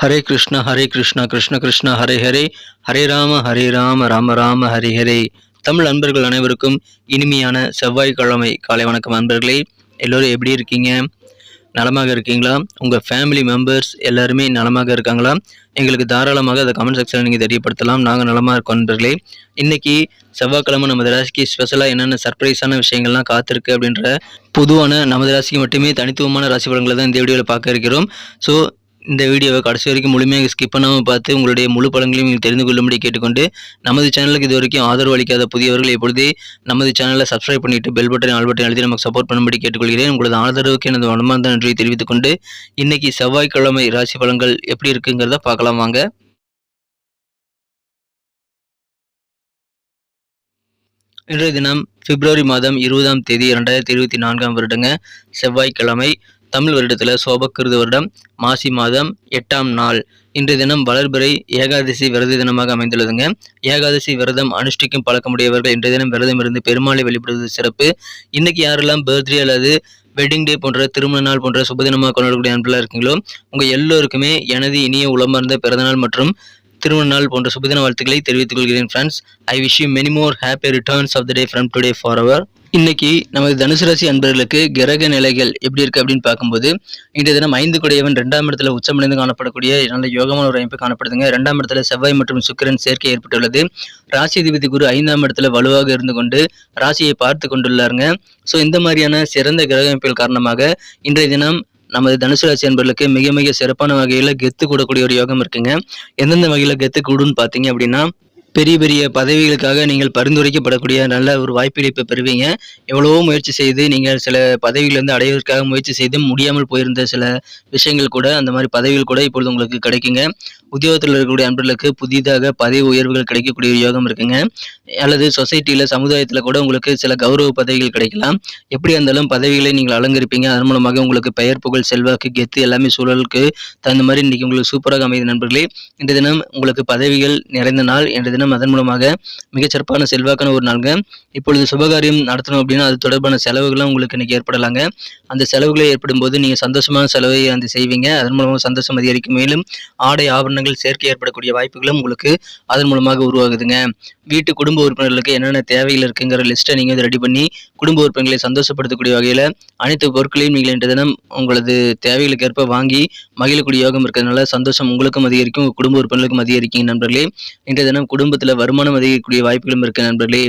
ஹரே கிருஷ்ண ஹரே கிருஷ்ணா கிருஷ்ண கிருஷ்ண ஹரே ஹரே. ஹரே ராம ஹரே ராம ராம ராம ஹரே ஹரே. தமிழ் அன்பர்கள் அனைவருக்கும் இனிமையான செவ்வாய்க்கிழமை காலை வணக்கம் அன்பர்களே. எல்லோரும் எப்படி இருக்கீங்க? நலமாக இருக்கீங்களா? உங்கள் ஃபேமிலி மெம்பர்ஸ் எல்லாருமே நலமாக இருக்காங்களா? எங்களுக்கு தாராளமாக அதை கமெண்ட் செக்ஷனில் நீங்கள் தெரியப்படுத்தலாம். நாங்கள் நலமாக இருக்கோம் நண்பர்களே இன்றைக்கி செவ்வாய்க்கிழமை நமது ராசிக்கு ஸ்பெஷலாக என்னென்ன சர்ப்ரைஸான விஷயங்கள்லாம் காத்திருக்கு அப்படின்ற பொதுவான நமது ராசிக்கு மட்டுமே தனித்துவமான ராசி பலன்களை தான் இந்த வீடியோவில் பார்க்க இருக்கிறோம். ஸோ இந்த வீடியோவை கடைசி வரைக்கும் முழுமையாக ஸ்கிப் பண்ணாமல் பார்த்து உங்களுடைய முழு படங்களையும் தெரிந்து கொள்ளும்படி கேட்டுக்கொண்டு நமது சேனலுக்கு இது வரைக்கும் ஆதரவு அளிக்காத புதியவர்கள் எப்பொழுதே நமது சேனலை சப்ஸ்கிரைப் பண்ணிட்டு பெல் பட்டன் ஆல் பட்டன் அழுத்தி நமக்கு சப்போர்ட் பண்ணும்படி கேட்டுக்கொள்கிறேன். உங்களது ஆதரவுக்கு எனது மனமார்ந்த நன்றியை தெரிவித்துக் கொண்டு இன்னைக்கு செவ்வாய்க்கிழமை ராசி பலன்கள் எப்படி இருக்குங்கிறத பார்க்கலாம் வாங்க. இன்றைய தினம் பிப்ரவரி மாதம் இருபதாம் தேதி இரண்டாயிரத்தி இருபத்தி நான்காம் வருடங்க. செவ்வாய்க்கிழமை தமிழ் வருடத்தில் சோபக்கிருது வருடம் மாசி மாதம் எட்டாம் நாள். இன்றைய தினம் வளர்பிறை ஏகாதசி விரத தினமாக அமைந்துள்ளதுங்க. ஏகாதசி விரதம் அனுஷ்டிக்கும் பழக்கமுடையவர்கள் இன்றைய தினம் விரதம் இருந்து பெருமாளை வழிபடுவது சிறப்பு. இன்னைக்கு யாரெல்லாம் பர்த்டே அல்லது வெட்டிங் டே போன்ற திருமண நாள் போன்ற சுபதினமாக கொண்டாடக்கூடிய அன்பெல்லாம் இருக்கீங்களோ உங்கள் எல்லோருக்குமே எனது இனிய உளமார்ந்த பிறந்தநாள் மற்றும் திருமண நாள் போன்ற சுபதின வாழ்த்துக்களை தெரிவித்துக் கொள்கிறேன் friends I wish you many more happy returns of the day from today for our இன்னைக்கு நமது தனுசு ராசி அன்பர்களுக்கு கிரக நிலைகள் எப்படி இருக்கு அப்படின்னு பார்க்கும்போது இன்றைய தினம் ஐந்து குடையவன் ரெண்டாம் இடத்துல உச்சமடைந்து காணப்படக்கூடிய நல்ல யோகமான ஒரு அமைப்பு காணப்படுதுங்க. ரெண்டாம் இடத்துல செவ்வாய் மற்றும் சுக்கிரன் சேர்க்கை ஏற்பட்டுள்ளது. ராசி அதிபதி குரு ஐந்தாம் இடத்துல வலுவாக இருந்து கொண்டு ராசியை பார்த்து கொண்டுள்ளாருங்க. ஸோ இந்த மாதிரியான சிறந்த கிரக அமைப்புகள் காரணமாக இன்றைய தினம் நமது தனுசு ராசி அன்பர்களுக்கு மிக மிக சிறப்பான வகையில் கெத்து கூடக்கூடிய ஒரு யோகம் இருக்குங்க. எந்தெந்த வகையில் கெத்து கூடுன்னு பார்த்தீங்க அப்படின்னா பெரிய பெரிய பதவிகளுக்காக நீங்கள் பரிந்துரைக்கப்படக்கூடிய நல்ல ஒரு வாய்ப்புகளை இப்போ பெறுவீங்க. எவ்வளவோ முயற்சி செய்து நீங்கள் சில பதவிகளிலிருந்து அடைவதற்காக முயற்சி செய்து முடியாமல் போயிருந்த சில விஷயங்கள் கூட அந்த மாதிரி பதவிகள் கூட இப்பொழுது உங்களுக்கு கிடைக்குங்க. உத்தியோகத்தில் இருக்கக்கூடிய அன்பர்களுக்கு புதிதாக பதவி உயர்வுகள் கிடைக்கக்கூடிய யோகம் இருக்குங்க. அல்லது சொசைட்டியில் சமுதாயத்தில் கூட உங்களுக்கு சில கௌரவ பதவிகள் கிடைக்கலாம். எப்படி இருந்தாலும் பதவிகளை நீங்கள் அலங்கரிப்பீங்க. அதன் மூலமாக உங்களுக்கு பெயர் புகழ் செல்வாக்கு கெத்து எல்லாமே சூழலுக்கு தகுந்த மாதிரி இன்னைக்கு உங்களுக்கு சூப்பராக அமைது நண்பர்களே. இன்றைய தினம் உங்களுக்கு பதவிகள் நிறைந்த நாள். இன்றைய தினம் அதன் மூலமாக மிகச்சிறப்பான செல்வாக்கான ஒரு நாளுங்க. இப்பொழுது சுபகாரியம் நடத்தணும் அப்படின்னா அது தொடர்பான செலவுகள்லாம் உங்களுக்கு இன்னைக்கு ஏற்படலாங்க. அந்த செலவுகளை ஏற்படும் போது நீங்கள் சந்தோஷமான செலவை வந்து செய்வீங்க. அதன் மூலமாக சந்தோஷம் அதிகரிக்கும். மேலும் ஆடை ஆபரணங்கள் சேர்க்கை ஏற்படக்கூடிய வாய்ப்புகளும் உங்களுக்கு அதன் மூலமாக உருவாகுதுங்க. வீட்டு குடும்ப உறுப்பினர்களுக்கு என்னென்ன தேவைகள் இருக்குங்கிற லிஸ்ட்டை நீங்கள் வந்து ரெடி பண்ணி குடும்ப உறுப்பினர்களை சந்தோஷப்படுத்தக்கூடிய வகையில் அனைத்து பொருட்களையும் நீங்கள் இன்று தினம் உங்களது தேவைகளுக்கு ஏற்ப வாங்கி மகிழக்கூடிய யோகம் இருக்கிறதுனால சந்தோஷம் உங்களுக்கும் அதிகரிக்கும் குடும்ப உறுப்பினர்களுக்கும் அதிகரிக்கும் நண்பர்களே. இன்றைய தினம் குடும்பத்தில் வருமானம் அதிகரிக்கக்கூடிய வாய்ப்புகளும் இருக்கு நண்பர்களே.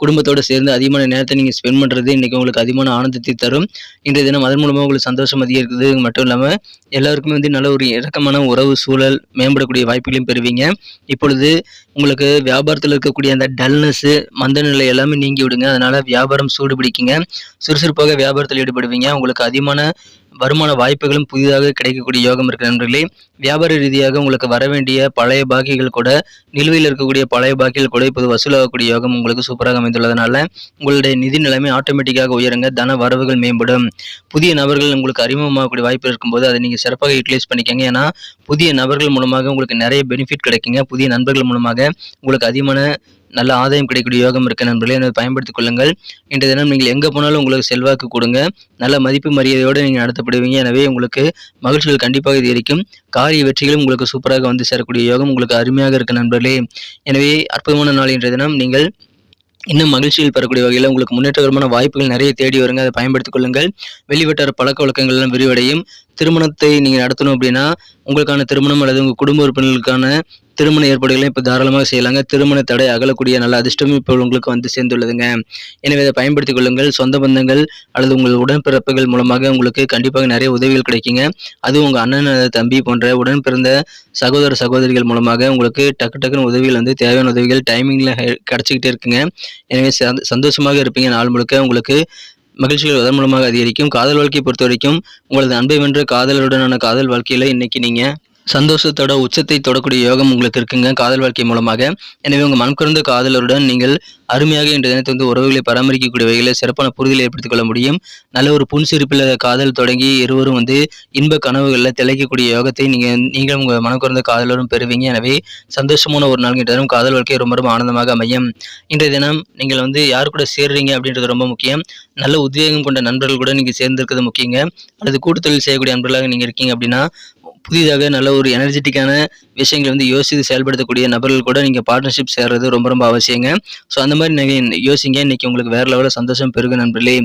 குடும்பத்தோடு சேர்ந்து அதிகமான நேரத்தை நீங்கள் ஸ்பெண்ட் பண்ணுறது இன்றைக்கி உங்களுக்கு அதிகமான ஆனந்தத்தை தரும். இன்றைய தினம் அதன் மூலமாக உங்களுக்கு சந்தோஷம் அதிகரிக்கிறது மட்டும் இல்லாமல் எல்லாருக்குமே வந்து நல்ல ஒரு இறக்கமான உறவு சூழல் மேம்படக்கூடிய வாய்ப்புகளையும் பெறுவீங்க. இப்பொழுது உங்களுக்கு வியாபாரத்தில் இருக்கக்கூடிய அந்த டல்னஸ்ஸு மந்த நிலை எல்லாமே நீங்கி விடுங்க. அதனால வியாபாரம் சூடு பிடிக்குங்க சுறுசுறுப்பாக வியாபாரத்தில் ஈடுபடுவீங்க. உங்களுக்கு அதிகமான வருமான வாய்ப்புகளும் புதிதாக கிடைக்கக்கூடிய யோகம் இருக்கு நண்பர்களே. வியாபார ரீதியாக உங்களுக்கு வர வேண்டிய பழைய பாக்கிகள் கூட நிலுவையில் இருக்கக்கூடிய பழைய பாக்கிகள் கூட இப்போது வசூலாகக்கூடிய யோகம் உங்களுக்கு சூப்பராக அமைந்துள்ளதுனால உங்களுடைய நிதி நிலைமை ஆட்டோமேட்டிக்காக உயருங்க தன வரவுகள் மேம்படும். புதிய நபர்கள் உங்களுக்கு அறிமுகமாகக்கூடிய வாய்ப்பு இருக்கும்போது அதை நீங்கள் சிறப்பாக யூட்டிலைஸ் பண்ணிக்கங்க. ஏன்னா புதிய நபர்கள் மூலமாக உங்களுக்கு நிறைய பெனிஃபிட் கிடைக்குங்க. புதிய நண்பர்கள் மூலமாக உங்களுக்கு அதிகமான நல்ல ஆதாயம் கிடைக்கக்கூடிய யோகம் இருக்க நண்பர்களே. அதை பயன்படுத்திக் கொள்ளுங்கள். இன்றைய தினம் நீங்கள் எங்கே போனாலும் உங்களுக்கு செல்வாக்கு கொடுங்க. நல்ல மதிப்பு மரியாதையோடு நீங்கள் நடத்தப்படுவீங்க. எனவே உங்களுக்கு மகிழ்ச்சிகள் கண்டிப்பாக இது இருக்கும் காரிய வெற்றிகளும் உங்களுக்கு சூப்பராக வந்து சேரக்கூடிய யோகம் உங்களுக்கு அருமையாக இருக்க நண்பர்களே. எனவே அற்புதமான நாள் இன்றைய தினம். நீங்கள் இன்னும் மகிழ்ச்சியில் பெறக்கூடிய வகையில் உங்களுக்கு முன்னேற்றகரமான வாய்ப்புகள் நிறைய தேடி வருங்க. அதை பயன்படுத்திக் கொள்ளுங்கள். வெளிவட்டார பழக்க வழக்கங்கள்லாம் விரிவடையும். திருமணத்தை நீங்கள் நடத்தணும் அப்படின்னா உங்களுக்கான திருமணம் அல்லது உங்கள் குடும்ப உறுப்பினர்களுக்கான திருமண ஏற்பாடுகளை இப்போ தாராளமாக செய்யலாங்க. திருமண தடை அகலக்கூடிய நல்ல அதிர்ஷ்டம் இப்போ உங்களுக்கு வந்து சேர்ந்துள்ளதுங்க. எனவே அதை பயன்படுத்திக் கொள்ளுங்கள். சொந்த பந்தங்கள் அல்லது உங்கள் உடன்பிறப்புகள் மூலமாக உங்களுக்கு கண்டிப்பாக நிறைய உதவிகள் கிடைக்குங்க. அதுவும் உங்கள் அண்ணன் தம்பி போன்ற உடன் பிறந்த சகோதர சகோதரிகள் மூலமாக உங்களுக்கு டக்கு டக்குன்னு உதவிகள் வந்து தேவையான உதவிகள் டைமிங்கில் கிடச்சிக்கிட்டே இருக்குங்க. எனவே சந்தோஷமாக இருப்பீங்க. நாள் முழுக்க உங்களுக்கு மகிழ்ச்சிகள் அதன் மூலமாக அதிகரிக்கும். காதல் வாழ்க்கையை பொறுத்த வரைக்கும் உங்களது அன்பை வென்ற காதலருடனான காதல் வாழ்க்கையில் இன்னைக்கு நீங்கள் சந்தோஷத்தோட உச்சத்தை தொடக்கூடிய யோகம் உங்களுக்கு இருக்குங்க. காதல் வாழ்க்கை மூலமாக. எனவே உங்கள் மனக்குறந்த காதலருடன் நீங்கள் அருமையாக இன்றைய தினத்தை வந்து உறவுகளை பராமரிக்கக்கூடிய வகையில் சிறப்பான புரிதலை ஏற்படுத்திக் கொள்ள முடியும். நல்ல ஒரு புன்சிரிப்பில் காதல் தொடங்கி இருவரும் வந்து இன்ப கனவுகளில் திளைக்கக்கூடிய யோகத்தை நீங்கள் நீங்கள் உங்கள் மனக்குறந்த காதலரும் பெறுவீங்க. எனவே சந்தோஷமான ஒரு நாள் தினம். காதல் வாழ்க்கை ரொம்ப ரொம்ப ஆனந்தமாக அமையும். இன்றைய தினம் நீங்கள் வந்து யார் கூட சேர்றீங்க அப்படின்றது ரொம்ப முக்கியம். நல்ல உத்வேகம் கொண்ட நண்பர்கள் கூட நீங்கள் சேர்ந்திருக்கிறது முக்கியங்க. அல்லது கூட்டுத்தொழில் செய்யக்கூடிய நண்பர்களாக நீங்கள் இருக்கீங்க அப்படின்னா புதிதாக நல்ல ஒரு எனர்ஜெட்டிக்கான விஷயங்களை வந்து யோசித்து செயல்படுத்தக்கூடிய நபர்கள் கூட நீங்கள் பார்ட்னர்ஷிப் சேர்றது ரொம்ப ரொம்ப அவசியங்க. ஸோ அந்த மாதிரி நீங்கள் யோசிங்க. இன்னைக்கு உங்களுக்கு வேற லெவலில் சந்தோஷம் பெருகு நண்பர்களே.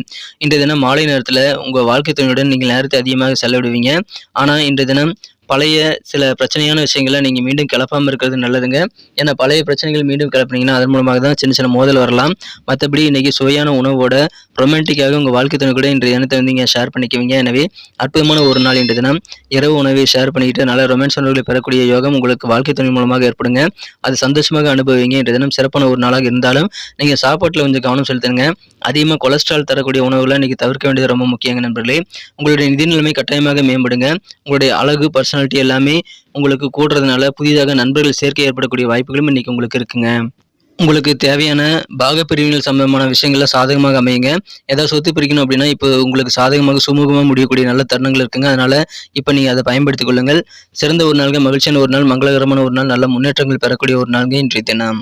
இன்றைய தினம் மாலை நேரத்தில் உங்கள் வாழ்க்கை துணையுடன் நீங்கள் நேரத்தை அதிகமாக செலவிடுவீங்க. ஆனால் இன்றைய தினம் பழைய சில பிரச்சனையான விஷயங்களை நீங்கள் மீண்டும் கிளப்பாமல் இருக்கிறது நல்லதுங்க. ஏன்னா பழைய பிரச்சனைகள் மீண்டும் கிளப்புனீங்கன்னா அதன் மூலமாக தான் சின்ன சின்ன மோதல் வரலாம். மற்றபடி இன்றைக்கி சுவையான உணவோட ரொமான்டிக்காக உங்கள் வாழ்க்கை துணை கூட இன்றைய தினத்தை வந்து நீங்கள் ஷேர் பண்ணிக்குவீங்க. எனவே அற்புதமான ஒரு நாள் இன்றைய தினம். இரவு உணவை ஷேர் பண்ணிக்கிட்டு நல்ல ரொமான்ஸ் உணவுகளை பெறக்கூடிய யோகம் உங்களுக்கு வாழ்க்கை துணை மூலமாக ஏற்படுங்க. அது சந்தோஷமாக அனுபவிங்க. இன்றைய தினம் சிறப்பான ஒரு நாளாக இருந்தாலும் நீங்கள் சாப்பாட்டில் கொஞ்சம் கவனம் செலுத்துங்க. அதிகமாக கொலஸ்ட்ரால் தரக்கூடிய உணவுகளை இன்றைக்கி தவிர்க்க வேண்டியது ரொம்ப முக்கியங்க நண்பர்களே. உங்களுடைய நிதி நிலைமை கட்டாயமாக மேம்படுங்க. உங்களுடைய அழகு பர்சனாலிட்டி எல்லாமே உங்களுக்கு கூடுறதுனால புதிதாக நண்பர்கள் சேர்க்கை ஏற்படக்கூடிய வாய்ப்புகளும் இன்னைக்கு உங்களுக்கு இருக்குங்க. உங்களுக்கு தேவையான பாகப்பிரிவினல் சம்பந்தமான விஷயங்கள்ல சாதகமாக அமையுங்க. ஏதாவது சொத்து பிரிக்கணும் அப்படின்னா இப்போ உங்களுக்கு சாதகமாக சுமூகமாக முடியக்கூடிய நல்ல தருணங்கள் இருக்குங்க. அதனால இப்போ நீங்கள் அதை பயன்படுத்திக் கொள்ளுங்கள். சிறந்த ஒரு நாள்கள் மகிழ்ச்சியான ஒரு நாள் மங்களகரமான ஒரு நாள் நல்ல முன்னேற்றங்கள் பெறக்கூடிய ஒரு நாள்கள் இன்றைய தினம்.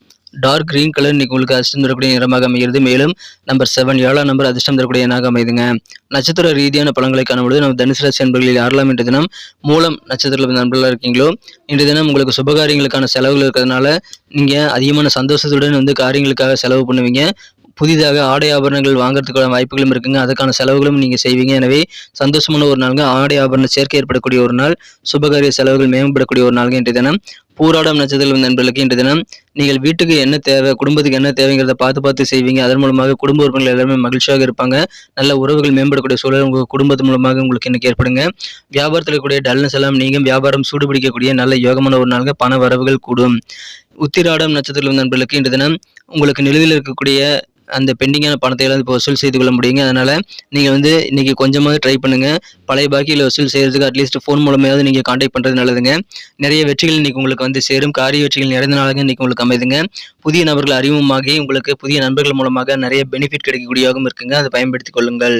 டார்க் கிரீன் கலர் இன்னைக்கு உங்களுக்கு அதிர்ஷ்டம் தரக்கூடிய நிறமாக அமைகிறது. மேலும் நம்பர் செவன் ஏழாம் நம்பர் அதிர்ஷ்டம் தரக்கூடிய எண்ணாக அமைதுங்க. நட்சத்திர ரீதியான பழங்களை காணும்பொழுது நம்ம தனுசு ராசி நண்பர்களில் யாரெல்லாம் இன்று தினம் மூலம் நட்சத்திரத்தில் நண்பர்களாக இருக்கீங்களோ இன்று தினம் உங்களுக்கு சுபகாரியங்களுக்கான செலவுகள் இருக்கிறதுனால நீங்கள் அதிகமான சந்தோஷத்துடன் வந்து காரியங்களுக்காக செலவு பண்ணுவீங்க. புதிதாக ஆடை ஆபரணங்கள் வாங்குறதுக்கான வாய்ப்புகளும் இருக்குங்க. அதுக்கான செலவுகளும் நீங்கள் செய்வீங்க. எனவே சந்தோஷமான ஒரு நாளுங்க. ஆடை ஆபரண சேர்க்கை ஏற்படக்கூடிய ஒரு நாள். சுபகாரிய செலவுகள் மேம்படக்கூடிய ஒரு நாளுங்க இன்றைய தினம். பூராடம் நட்சத்திரம் நண்பர்களுக்கு இன்று தினம் நீங்கள் வீட்டுக்கு என்ன தேவை குடும்பத்துக்கு என்ன தேவைங்கிறத பார்த்து பார்த்து செய்வீங்க. அதன் மூலமாக குடும்ப உறுப்பினர்கள் எல்லாருமே மகிழ்ச்சியாக இருப்பாங்க. நல்ல உறவுகள் மேம்படக்கூடிய சூழல் உங்கள் குடும்பத்து மூலமாக உங்களுக்கு இன்னைக்கு ஏற்படுங்க. வியாபாரத்தில் இருக்கக்கூடிய டல்னஸ் எல்லாம் நீங்கள் வியாபாரம் சூடுபிடிக்கக்கூடிய நல்ல யோகமான ஒரு நாளுங்க. பண வரவுகள் கூடும். உத்திராடம் நட்சத்திரம் நண்பர்களுக்கு இன்று தினம் உங்களுக்கு நிலுவையில் இருக்கக்கூடிய அந்த பெண்டிங்கான பணத்தை எல்லாம் இப்போ வசூல் செய்து கொள்ள முடியுங்க. அதனால் நீங்கள் வந்து இன்றைக்கி கொஞ்சமாக ட்ரை பண்ணுங்கள் பழைய பாக்கியில் வசூல் செய்கிறதுக்கு அட்லீஸ்ட் ஃபோன் மூலமாவது நீங்கள் காண்டாக்ட் பண்ணுறது நல்லதுங்க. நிறைய வெற்றிகள் இன்றைக்கி உங்களுக்கு வந்து சேரும். காரிய வெற்றிகள் நிறைந்த நாளாக உங்களுக்கு அமைதுங்க. புதிய நபர்கள் அறிமுகமாகி உங்களுக்கு புதிய நண்பர்கள் மூலமாக நிறைய பெனிஃபிட் கிடைக்கக்கூடியவாகவும் இருக்குங்க. அதை பயன்படுத்திக் கொள்ளுங்கள்.